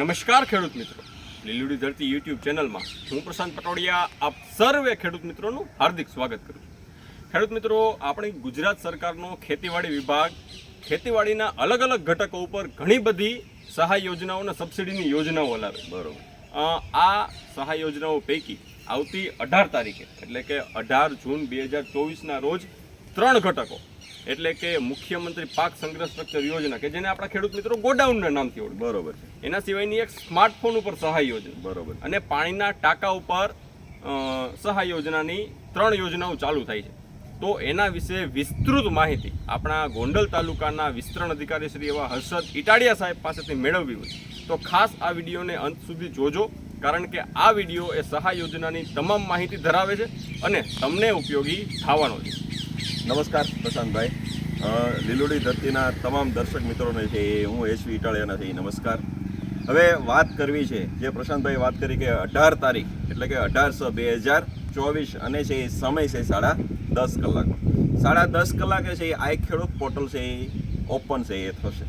નમસ્કાર ખેડૂત મિત્રો. લીલુડી ધરતી યુટ્યુબ ચેનલમાં હું પ્રશાંત પટોડિયા આપ સર્વે ખેડૂત મિત્રોનું હાર્દિક સ્વાગત કરું છું. ખેડૂત મિત્રો આપણી ગુજરાત સરકારનો ખેતીવાડી વિભાગ ખેતીવાડીના અલગ અલગ ઘટકો ઉપર ઘણી બધી સહાય યોજનાઓ અને સબસિડીની યોજનાઓ લાવે બરોબર. આ સહાય યોજનાઓ પૈકી આવતી અઢાર તારીખે એટલે કે અઢાર જૂન બે હજાર ચોવીસના રોજ ત્રણ ઘટકો એટલે કે મુખ્યમંત્રી પાક સંગ્રહ સ્ટ્રક્ચર યોજના કે જેને આપણા ખેડૂત મિત્રો ગોડાઉનના નામથી ઓળખે. બરોબર છે. એના સિવાયની એક સ્માર્ટફોન ઉપર સહાય યોજના. બરોબર અને પાણીના ટાંકા ઉપર સહાય યોજનાની ત્રણ યોજનાઓ ચાલુ થાય છે. તો એના વિશે વિસ્તૃત માહિતી આપણા ગોંડલ તાલુકાના વિસ્તરણ અધિકારી શ્રી એવા હર્ષદ ઇટાડિયા સાહેબ પાસેથી મેળવવી હોય. તો ખાસ આ વિડીયોને અંત સુધી જોજો કારણ કે આ વીડિયો એ સહાય યોજનાની તમામ માહિતી ધરાવે છે અને તમને ઉપયોગી થવાનો છે. નમસ્કાર પ્રશાંતભાઈ. લીલોડી ધરતીના તમામ દર્શક મિત્રોને છે એ હું એસવી ઇટાળિયાના છે નમસ્કાર. હવે વાત કરવી છે જે પ્રશાંતભાઈ વાત કરી કે અઢાર તારીખ એટલે કે અઢાર છ બે હજાર ચોવીસ અને છે એ સમય છે સાડા દસ કલાકનો. સાડા દસ કલાકે છે એ આઈ ખેડૂત પોર્ટલ છે એ ઓપન છે એ થશે.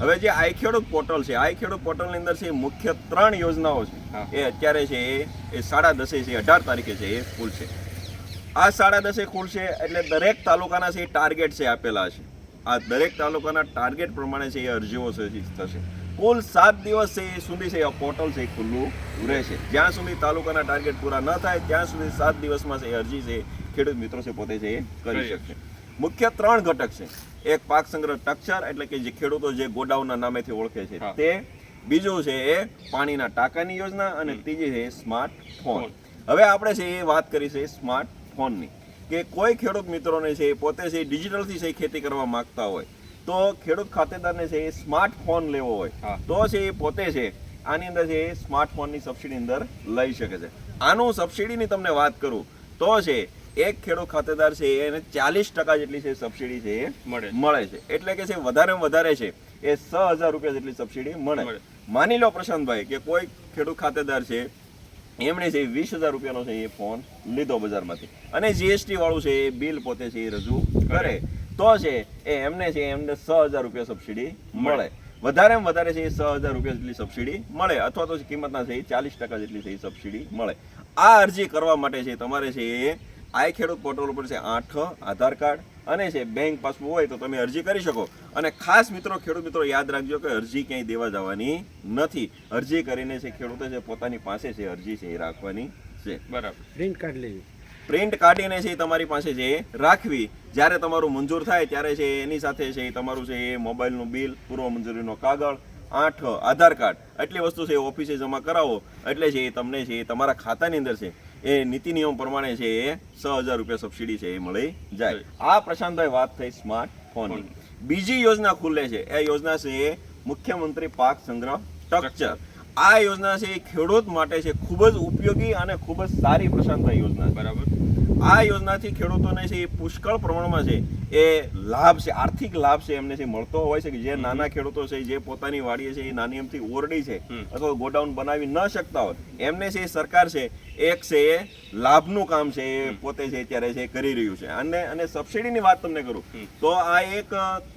હવે જે આઈ ખેડૂત પોર્ટલ છે આઈ ખેડૂત પોર્ટલની અંદર છે મુખ્ય ત્રણ યોજનાઓ છે. એ અત્યારે છે એ એ સાડા દસે છે અઢાર તારીખે છે એ ખુલશે આ સાડા દસે ખુલશે એટલે દરેક તાલુકાના છે ટાર્ગેટ છે આપેલા છે આ દરેક તાલુકાના ટાર્ગેટ પ્રમાણે છે એ અરજીઓ થશે કુલ સાત દિવસ છે એ સુધી છે આ પોર્ટલ છે ખુલ્લું રહેશે જ્યાં સુધી તાલુકાના ટાર્ગેટ પૂરા ન થાય ત્યાં સુધી સાત દિવસમાં છે અરજી છે ખેડૂત મિત્રો છે પોતે છે એ કરી શકશે મુખ્ય ત્રણ ઘટક છે એક પાક સંગ્રહ ટક્ષર એટલે કે જે ખેડૂતો જે ગોડાઉનના નામેથી ઓળખે છે તે બીજું છે એ પાણીના ટાંકાની યોજના અને ત્રીજી છે સ્માર્ટ ફોન ફોન. હવે આપણે છે એ વાત કરી છે સ્માર્ટ ફોનની કે કોઈ ખેડૂત મિત્રોને છે એ પોતે છે ડિજિટલથી છે ખેતી કરવા માંગતા હોય તો ખેડૂત ખાતેદારને છે એ સ્માર્ટ ફોન લેવો હોય તો છે એ પોતે છે આની અંદર છે એ સ્માર્ટફોનની સબસિડી અંદર લઈ શકે છે આનું સબસિડીની તમને વાત કરું તો છે એક ખેડૂત ખાતેદાર છે એને ચાલીસ ટકા જેટલી છે સબસિડી છે એ મળે છે. મળે છે એટલે કે છે વધારેમાં વધારે છે એ છ હજાર રૂપિયા જેટલી સબસિડી મળે. માની લો પ્રશાંતભાઈ કે કોઈ ખેડૂત ખાતેદાર છે એમણે છે વીસ હજાર રૂપિયાનો છે એ ફોન લીધો બજારમાંથી. અને જીએસટી વાળું છે એ બિલ પોતે છે એ રજૂ કરે. તો છે એ એમને છે એમને છ હજાર રૂપિયા સબસિડી મળે. વધારેમાં વધારે છે એ છ હજાર રૂપિયા જેટલી સબસિડી મળે. અથવા તો કિંમતના છે એ ચાલીસ ટકા જેટલી છે એ સબસિડી મળે. આ અરજી કરવા માટે છે તમારે છે એ આઈ ખેડૂત પોર્ટલ ઉપર છે આઠ આધાર કાર્ડ અને છે બેંક પાસબુક હોય તો તમે અરજી કરી શકો. અને ખાસ મિત્રો ખેડૂત મિત્રો યાદ રાખજો કે અરજી ક્યાંય દેવા જવાની નથી. અરજી કરીને છે ખેડૂતે છે પોતાની પાસે છે અરજી છે એ રાખવાની છે. બરાબર. પ્રિન્ટ કાર્ડ લેવી. પ્રિન્ટ કાઢીને છે એ તમારી પાસે છે એ રાખવી. જ્યારે તમારું મંજૂર થાય ત્યારે છે એની સાથે છે એ તમારું છે એ મોબાઈલનું બિલ પૂર્વ મંજૂરીનો કાગળ આઠ આધાર કાર્ડ. આટલી વસ્તુ છે એ ઓફિસે જમા કરાવો. એટલે છે એ તમને છે એ તમારા ખાતાની અંદર છે એ નીતિ નિયમ પ્રમાણે છે એ છ હજાર રૂપિયા સબસિડી છે એ મળી જાય. આ પ્રશાંતભાઈ વાત થઈ સ્માર્ટ ફોનની બીજી યોજના ખુલે છે. એ યોજના છે મુખ્યમંત્રી પાક સંગ્રહ સ્ટ્રક્ચર આ યોજના છે એ ખેડૂત માટે છે ખૂબ જ ઉપયોગી અને ખૂબ જ સારી પ્રશાંતભાઈ યોજના બરાબર. આ યોજનાથી ખેડૂતોને છે એ પુષ્કળ પ્રમાણમાં છે એ લાભ છે આર્થિક લાભ છે એમને છે મળતો હોય છે કે જે નાના ખેડૂતો છે જે પોતાની વાડીએ છે એ નાની એમથી ઓરડી છે અથવા ગોડાઉન બનાવી ન શકતા હોય એમને છે સરકાર છે એક છે એ લાભનું કામ છે એ પોતે છે અત્યારે છે કરી રહ્યું છે. અને અને સબસિડીની વાત તમને કરું તો આ એક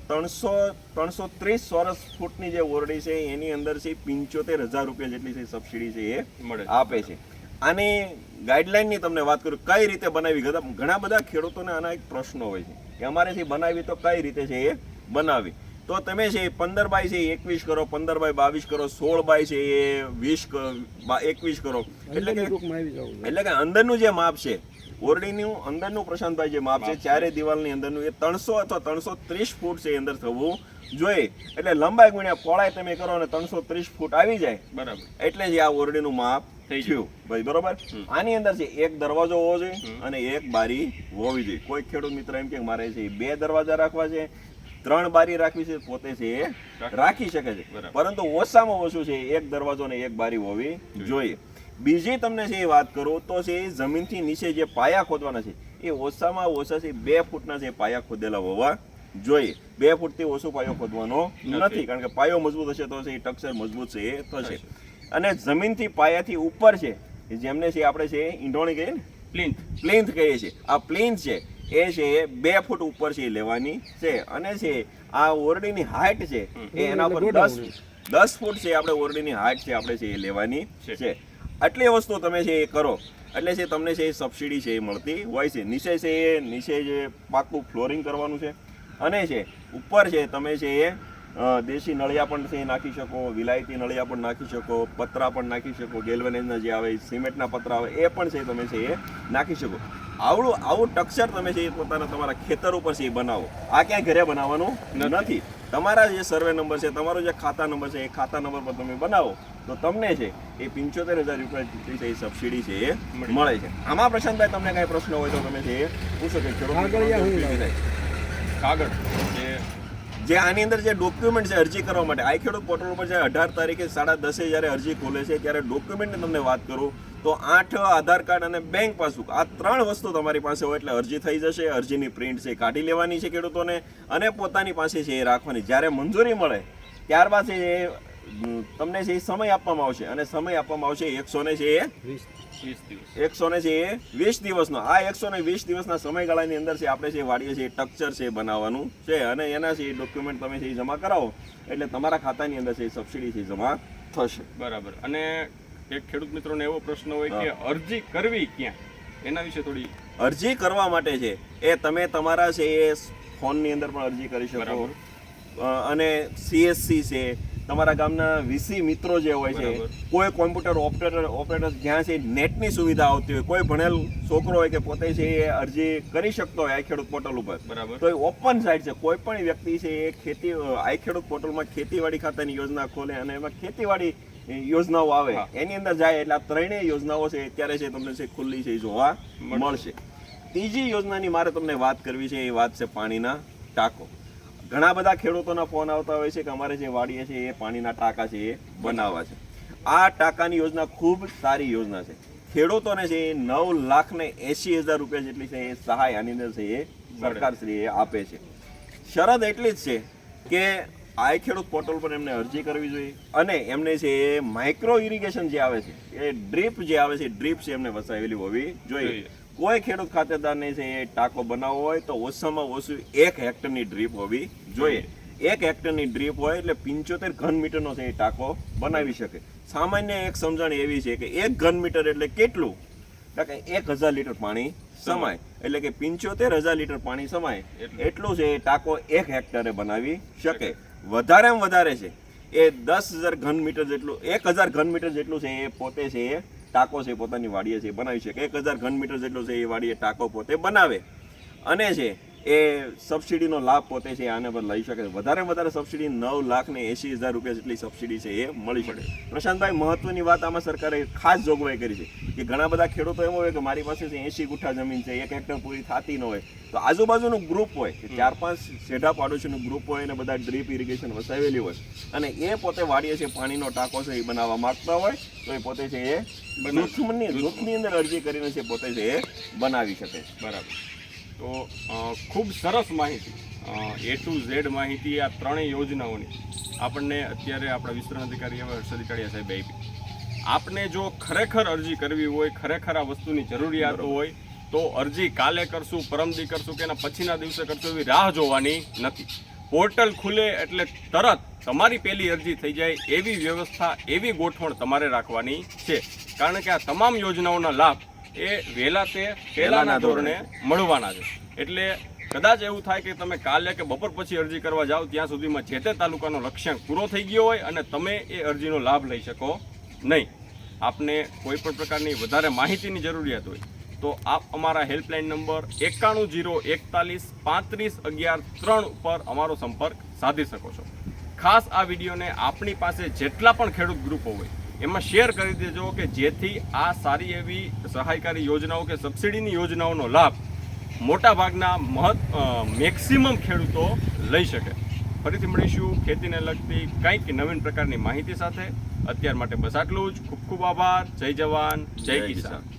ત્રણસો ત્રણસો ત્રીસ ચોરસ ફૂટની જે ઓરડી છે એની અંદર છે પંચોતેર હજાર રૂપિયા જેટલી છે સબસિડી છે એ મળે. આપે છે. આની ગાઈડલાઇનની તમને વાત કરું કઈ રીતે બનાવી? ઘણા બધા ખેડૂતોને આના એક પ્રશ્નો હોય છે કે અમારેથી બનાવી તો કઈ રીતે છે એ બનાવી? તો તમે છે પંદર બાય છે એકવીસ કરો પંદર બાય બાવીસ કરો સોળ બાય છે એ વીસ એકવીસ કરો. એટલે કે. એટલે કે અંદરનું જે માપ છે ઓરડીનું અંદરનું પ્રશાંતભાઈ જે માપ છે ચારે દિવાલની અંદરનું એ ત્રણસો અથવા ત્રણસો ત્રીસ ફૂટ છે અંદર થવું જોઈએ. એટલે લંબાઈ ગુણ્યા પહોળાઈ તમે કરો અને ત્રણસો ત્રીસ ફૂટ આવી જાય. બરાબર. એટલે જ આ ઓરડીનું માપ થઈ ગયું ભાઈ બરોબર? આની અંદર છે એક દરવાજો હોવો જોઈએ અને એક બારી હોવી જોઈએ. કોઈ ખેડૂત મિત્ર એમ કે મારે છે બે દરવાજા રાખવા છે ત્રણ બારી રાખવી છે પોતે છે એ રાખી. શકે છે. પરંતુ ઓછામાં ઓછું છે એક દરવાજો અને એક બારી હોવી જોઈએ. બીજી તમને છે એ વાત કરું તો છે એ જમીનથી નીચે જે પાયા ખોદવાના છે એ ઓછામાં ઓછા છે બે ફૂટના છે પાયા ખોદેલા હોવા જોઈએ બે ફૂટથી ઓછો પાયો ખોદવાનો નથી. કારણ કે પાયો મજબૂત હશે તો છે એ ટક્સર મજબૂત છે એ થશે અને જમીનથી પાયાથી ઉપર છે જેમને છે આપણે છે ઈંડોણી કહીએ ને પ્લિન્થ પ્લિન્થ કહીએ છીએ આ પ્લિન્થ છે એ છે એ બે ફૂટ ઉપર છે એ લેવાની છે અને છે આ ઓરડીની હાઇટ છે એ એના પર દસ દસ ફૂટ છે આપણે ઓરડીની હાઇટ છે આપણે છે એ લેવાની છે. આટલી વસ્તુ તમે છે એ કરો. એટલે છે તમને છે એ સબસિડી છે એ મળતી હોય છે. નીચે છે એ નીચે જે પાકું ફ્લોરિંગ કરવાનું છે. અને છે ઉપર છે તમે છે એ દેશી નળિયા પણ છે એ નાખી શકો વિલાયતી નળિયા પણ નાખી શકો પતરા પણ નાખી શકો ગેલ્વેનાઇઝના જે આવે સિમેન્ટના પતરા આવે એ પણ છે તમે છે એ નાખી શકો. આવડું આવું ટક્સર તમે છે એ પોતાના તમારા ખેતર ઉપર છે એ બનાવો. આ ક્યાંય ઘરે બનાવવાનું નથી. તમારા જે સર્વે નંબર છે તમારો જે ખાતા નંબર છે એ ખાતા નંબર પર તમે બનાવો. તો તમને છે એ પંચોતેર હજાર રૂપિયા જેટલી છે એ સબસિડી છે એ મળે છે. આમાં પ્રશાંતભાઈ તમને કાંઈ પ્રશ્ન હોય તો તમે છે એ પૂછો કે ખેડૂત. કાગળ. જે જે આની અંદર જે ડોક્યુમેન્ટ છે અરજી કરવા માટે આ ખેડૂત પોર્ટલ ઉપર જે અઢાર તારીખે સાડા દસે જ્યારે અરજી ખોલે છે ત્યારે ડોક્યુમેન્ટની તમને વાત કરું તો આઠ આધાર કાર્ડ અને બેંક પાસબુક આ ત્રણ વસ્તુ તમારી પાસે હોય એટલે અરજી થઈ જશે અરજીની પ્રિન્ટ છે કાઢી લેવાની છે ખેડૂતોને અને પોતાની પાસે છે એ રાખવાની. જ્યારે મંજૂરી મળે ત્યારબાદ એ તમને છે એ સમય આપવામાં આવશે અને સમય આપવામાં આવશે એકસો ને છે એકસો ને છે એ વીસ દિવસનો. આ એકસો ને વીસ દિવસના સમયગાળાની અંદર છે આપણે છે વાડીએ છે ટક્ચર છે બનાવવાનું છે અને એના છે ડોક્યુમેન્ટ તમે છે જમા કરાવો એટલે તમારા ખાતાની અંદર છે સબસિડી છે જમા થશે. બરાબર. અને એક ખેડૂત મિત્રોને એવો પ્રશ્ન હોય કે અરજી કરવી ક્યાં? એના વિશે થોડી અરજી કરવા માટે છે એ તમે તમારા છે એ ફોનની અંદર પણ અરજી કરી શકો. અને સીએસસી છે તમારા ગામના વીસી મિત્રો જે હોય છે કોઈ કોમ્પ્યુટર ઓપરેટર ઓપરેટર જ્યાં છે નેટની સુવિધા આવતી હોય કોઈ ભણેલ છોકરો હોય કે પોતે છે એ અરજી કરી શકતો હોય આ ખેડૂત પોર્ટલ ઉપર. બરાબર. તો એ ઓપન સાઇટ છે. કોઈ પણ વ્યક્તિ છે એ ખેતી આઈ ખેડૂત પોર્ટલમાં ખેતીવાડી ખાતાની યોજના ખોલે અને એમાં ખેતીવાડી યોજનાઓ આવે. એની અંદર જાય એટલે આ ત્રણેય યોજનાઓ છે અત્યારે છે તમને છે ખુલ્લી છે જોવા મળશે. ત્રીજી યોજનાની મારે તમને વાત કરવી છે એ વાત છે પાણીના ટાંકો. ઘણા બધા ખેડૂતોના ફોન આવતા હોય છે કે અમારે જે વાડીએ છે એ પાણીના ટાંકા છે એ બનાવવા છે. આ ટાંકાની યોજના ખૂબ સારી યોજના છે. ખેડૂતોને છે એ નવ લાખ ને એસી હજાર રૂપિયા જેટલી છે એ સહાય આની અંદર છે એ સરકાર શ્રી એ આપે છે. શરત એટલી જ છે કે આ ખેડૂત પોર્ટલ પર એમને અરજી કરવી જોઈએ અને એમને છે એ માઇક્રો ઇરિગેશન જે આવે છે એ ડ્રીપ જે આવે છે ડ્રીપ છે એમને વસાવેલી હોવી જોઈએ. જોઈએ. કોઈ ખેડૂત ખાતેદારને છે એ ટાંકો બનાવવો હોય તો ઓછામાં ઓછું એક હેક્ટરની ડ્રીપ હોવી જોઈએ. એક હેક્ટરની ડ્રીપ હોય એટલે પંચોતેર ઘન મીટરનો છે એ ટાંકો બનાવી શકે. સામાન્ય એક સમજણ એવી છે કે એક ઘન મીટર એટલે કેટલું? કે એક હજાર લીટર પાણી સમાય. એટલે કે પંચોતેર હજાર લીટર પાણી સમાય. એટલું. એટલું છે એ ટાંકો એક હેક્ટરે બનાવી શકે. વધારેમાં વધારે છે. એ દસ હજાર ઘન મીટર જેટલું એક હજાર ઘન મીટર જેટલું છે એ પોતે છે એ ટાંકો છે એ પોતાની વાડીએ છે એ બનાવી શકે. એક હજાર ઘન મીટર જેટલું છે એ વાડીએ ટાંકો પોતે બનાવે. અને છે એ સબસિડીનો લાભ પોતે છે આને પર લઈ શકે વધારે વધારે સબસિડી નવ લાખ ને એસી હજાર રૂપિયા જેટલી સબસિડી છે એ મળી શકે. પ્રશાંતભાઈ મહત્વની વાત આમાં સરકારે ખાસ જોગવાઈ કરી છે કે ઘણા બધા ખેડૂતો એમ હોય કે મારી પાસે છે એસી ગુઠ્ઠા જમીન છે એક હેક્ટર પૂરી થતી ન હોય. તો આજુબાજુનું ગ્રુપ હોય કે ચાર પાંચ શેઢા પાડોશીનું ગ્રુપ હોય અને બધા ડ્રીપ ઇરિગેશન વસાવેલી હોય. અને એ પોતે વાડીએ છે પાણીનો ટાંકો છે એ બનાવવા માંગતા હોય તો એ પોતે છે એ જૂથની જૂથની અંદર અરજી કરીને છે પોતે છે એ બનાવી શકે બરાબર. તો ખૂબ સરસ માહિતી. એ ટુ ઝેડ માહિતી આ ત્રણેય યોજનાઓની આપણને અત્યારે આપણા વિસ્તરણ અધિકારી એવા હર્ષદ ઇટાડિયા સાહેબ આપી. આપને જો ખરેખર અરજી કરવી હોય ખરેખર આ વસ્તુની જરૂરિયાત હોય તો અરજી કાલે કરશું પરમદી કરશું કે એના પછીના દિવસે કરશું એવી રાહ જોવાની નથી. પોર્ટલ ખુલે એટલે તરત તમારી પહેલી અરજી થઈ જાય એવી વ્યવસ્થા એવી ગોઠવણ તમારે રાખવાની છે. કારણ કે આ તમામ યોજનાઓના લાભ એ વહેલા તે પહેલાના ધોરણે મળવાના છે. એટલે કદાચ એવું થાય કે તમે કાલે કે બપોર પછી અરજી કરવા જાઓ ત્યાં સુધીમાં જે તે તાલુકાનો લક્ષ્યાંક પૂરો થઈ ગયો હોય અને તમે એ અરજીનો લાભ લઈ શકો નહીં. આપને કોઈ પણ પ્રકારની વધારે માહિતીની જરૂરિયાત હોય તો આપ અમારા હેલ્પલાઇન નંબર એકાણું જીરો એકતાલીસ પાંત્રીસ અગિયાર ત્રણ ઉપર અમારો સંપર્ક સાધી શકો છો. ખાસ આ વિડીયોને આપણી પાસે જેટલા પણ ખેડૂત ગ્રુપો હોય એમાં શેર કરી દેજો કે જેથી આ સારી એવી સહાયકારી યોજનાઓ કે સબસિડીની યોજનાઓનો લાભ મોટા ભાગના મહત્ મેક્સિમમ ખેડૂતો લઈ શકે. ફરીથી મળીશું ખેતીને લગતી કંઈક નવીન પ્રકારની માહિતી સાથે. અત્યાર માટે બસ આટલું જ. ખૂબ ખૂબ આભાર. જય જવાન. જય કિસાન.